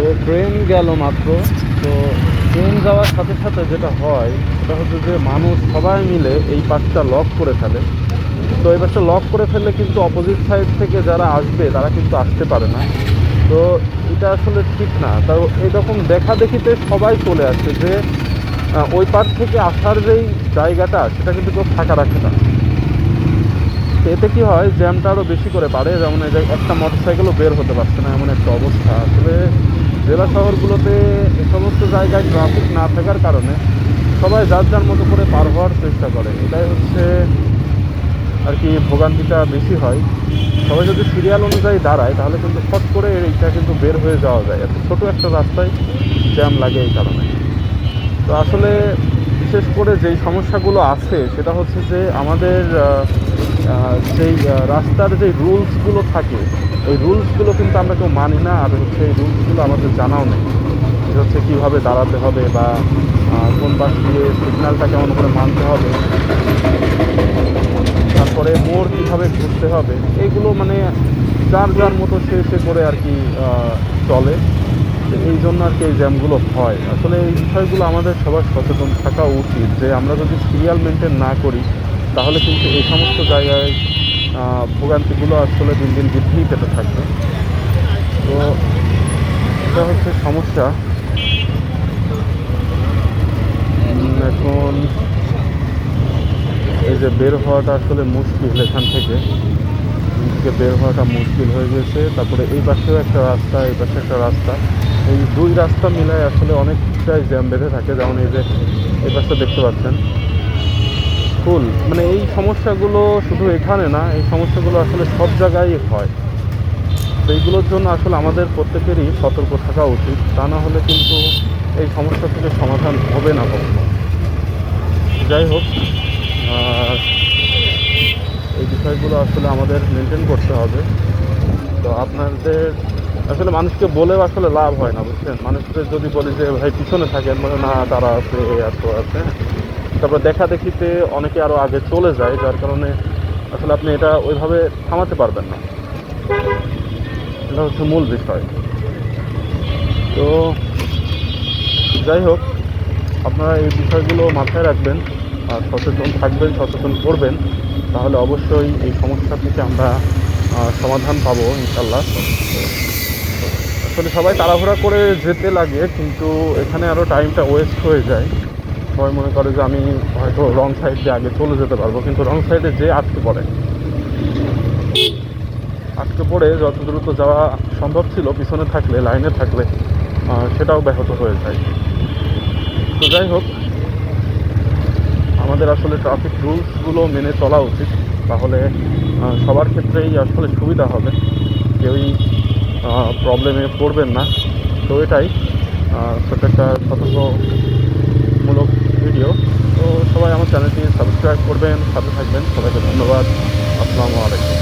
তো ট্রেন গেল মাত্র। তো ট্রেন যাওয়ার সাথে সাথে যেটা হয়, সেটা হচ্ছে যে মানুষ সবাই মিলে এই পাশটা লক করে ফেলে। তো এই পাশটা লক করে ফেললে কিন্তু অপোজিট সাইড থেকে যারা আসবে, তারা কিন্তু আসতে পারে না। তো এটা আসলে ঠিক না। তাও এরকম দেখা দেখিতে সবাই চলে আসছে যে ওই পার থেকে আসার যেই জায়গাটা, সেটা কিন্তু কেউ ফাঁকা রাখে না। এতে কি হয়, জ্যামটা আরও বেশি করে বাড়ে। যেমন একটা মোটর সাইকেলও বের হতে পারছে না, এমন একটা অবস্থা। আসলে জেলা শহরগুলোতে এ সমস্ত জায়গায় ট্রাফিক না থাকার কারণে সবাই যার যার মতো করে পার হওয়ার চেষ্টা করে এটাই হচ্ছে আর কি ভোগান্তিটা বেশি হয়। সবাই যদি সিরিয়াল অনুযায়ী দাঁড়ায়, তাহলে কিন্তু ফট করে এইটা কিন্তু বের হয়ে যাওয়া যায়। এত ছোটো একটা রাস্তায় জ্যাম লাগে এই কারণে। তো আসলে বিশেষ করে যেই সমস্যাগুলো আছে, সেটা হচ্ছে যে আমাদের যেই রাস্তার যে রুলসগুলো থাকে এই রুলসগুলো কিন্তু আমরা কেউ মানি না, আর হচ্ছে এই রুলসগুলো আমাদের জানাও নেই। এটা হচ্ছে কীভাবে দাঁড়াতে হবে বা কোন পাশ দিয়ে সিগন্যালটা কেমন করে মানতে হবে। তারপরে মোর কীভাবে ঘুরতে হবে এইগুলো মানে যার যার মতো সে সে করে আর কি চলে। এই জন্য আর কি এই জ্যামগুলো হয়। আসলে এই বিষয়গুলো আমাদের সবার সচেতন থাকা উচিত যে আমরা যদি সিরিয়াল মেনটেন না করি, তাহলে কিন্তু এই সমস্ত জায়গায় ভোগান্তিগুলো আসলে দিন দিন বৃদ্ধিই পেতে থাকবে। তো এটা হচ্ছে সমস্যা। এখন এই যে বের হওয়াটা আসলে মুশকিল এখান থেকে। এখান থেকে বের হওয়াটা মুশকিল হয়ে গেছে। তারপরে এই পাশেও একটা রাস্তা, এই পাশে একটা রাস্তা। এই দুই রাস্তা মিলায় আসলে অনেকটাই জ্যাম বেঁধে থাকে, যেমন এই যে এই পাশটা দেখতে পাচ্ছেন। ফুল মানে এই সমস্যাগুলো শুধু এখানে না, এই সমস্যাগুলো আসলে সব জায়গায় হয়। তো এইগুলোর জন্য আসলে আমাদের প্রত্যেকেরই সতর্ক থাকা উচিত, তা না হলে কিন্তু এই সমস্যা থেকে সমাধান হবে না কখনো। যাই হোক এই বিষয়গুলো আসলে আমাদের মেনটেন করতে হবে। তো আপনাদের আসলে মানুষকে বলেও আসলে লাভ হয় না, বুঝছেন? মানুষকে যদি বলি যে, ভাই, পিছনে থাকেন মানে না, তারা আছে এত আছে তারপর দেখা দেখিতে অনেকে আরও আগে চলে যায়, যার কারণে আসলে আপনি এটা ওইভাবে থামাতে পারবেন না। এটা হচ্ছে মূল বিষয়। তো যাই হোক, আপনারা এই বিষয়গুলো মাথায় রাখবেন আর সচেতন থাকবেন, সচেতন করবেন। তাহলে অবশ্যই এই সমস্যা থেকে আমরা সমাধান পাবো ইনশাল্লাহ আসলে সবাই তাড়াহুড়া করে যেতে লাগে, কিন্তু এখানে আরও টাইমটা ওয়েস্ট হয়ে যায়। সবাই মনে করে যে আমি হয়তো রং সাইড দিয়ে আগে চলে যেতে পারব, কিন্তু রং সাইডে যে আটকে পড়ে। আটকে পড়ে যত দ্রুত যাওয়া সম্ভব ছিল, পিছনে থাকলে লাইনে থাকলে সেটাও ব্যাহত হয়ে যায়। তো যাই হোক, আমাদের আসলে ট্রাফিক রুলসগুলো মেনে চলা উচিত। তাহলে সবার ক্ষেত্রেই আসলে সুবিধা হবে। কেউই প্রবলেমে পড়বেন না। তো এটাই। আহ, ছোট একটা সতর্কমূলক ভিডিও তো সবাই আমার চ্যানেলটি সাবস্ক্রাইব করবেন সাথে থাকবেন। সবাইকে ধন্যবাদ। আসসালামু আলাইকুম।